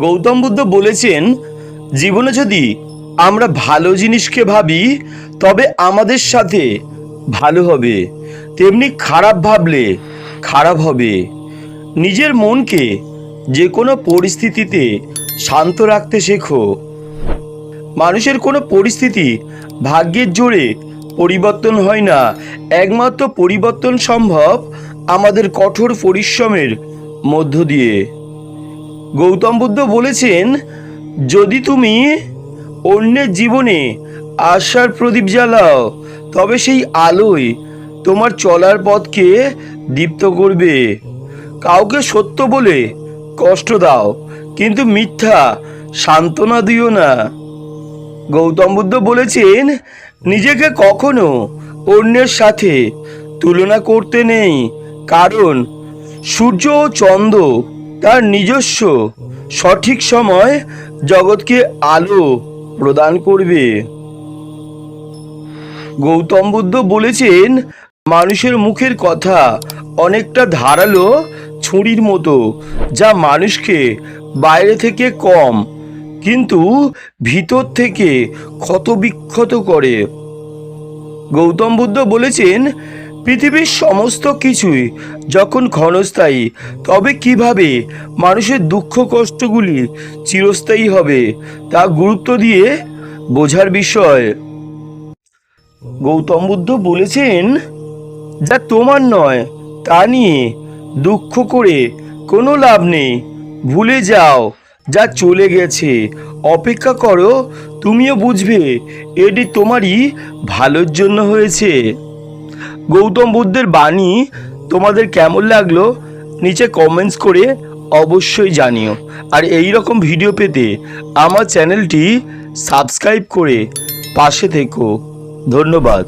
গৌতম বুদ্ধ বলেছেন, জীবনে যদি আমরা ভালো জিনিসকে ভাবি, তবে আমাদের সাথে ভালো হবে। তেমনি খারাপ ভাবলে খারাপ হবে। নিজের মনকে যে কোনো পরিস্থিতিতে শান্ত রাখতে শেখো। মানুষের কোনো পরিস্থিতি ভাগ্যের জোরে পরিবর্তন হয় না। একমাত্র পরিবর্তন সম্ভব আমাদের কঠোর পরিশ্রমের মধ্য দিয়ে। গৌতম বুদ্ধ বলেছেন, যদি তুমি অন্যের জীবনে আশার প্রদীপ জ্বালাও, তবে সেই আলোয় তোমার চলার পথকে দীপ্ত করবে। কাউকে সত্য বলে কষ্ট দাও, কিন্তু মিথ্যা সান্ত্বনা দিও না। গৌতম বুদ্ধ বলেছেন, নিজেকে কখনো অন্যের সাথে তুলনা করতে নেই কারণ সূর্য ও চন্দ্র তার নিজস্ব সঠিক সময় জগৎকে আলো প্রদান করবে। গৌতম বুদ্ধ বলেছেন, মানুষের মুখের কথা অনেকটা ধারালো ছুরির মতো, যা মানুষকে বাইরে থেকে কম, কিন্তু ভিতর থেকে ক্ষতবিক্ষত করে। গৌতম বুদ্ধ বলেছেন পৃথিবীর সমস্ত কিছুই যখন ক্ষণস্থায়ী, তবে কীভাবে মানুষের দুঃখ কষ্টগুলি চিরস্থায়ী হবে, তা গুরুত্ব দিয়ে বোঝার বিষয়। গৌতম বুদ্ধ বলেছেন, যা তোমার নয়, তা নিয়ে দুঃখ করে কোনো লাভ নেই। ভুলে যাও যা চলে গেছে। অপেক্ষা করো, তুমিও বুঝবে, এটি তোমারই ভালোর জন্য হয়েছে। গৌতম বুদ্ধের বাণী তোমাদের কেমন লাগল নিচে কমেন্টস করে অবশ্যই জানিও। আর এই রকম ভিডিও পেতে আমার চ্যানেলটি সাবস্ক্রাইব করে পাশে থেকো। ধন্যবাদ।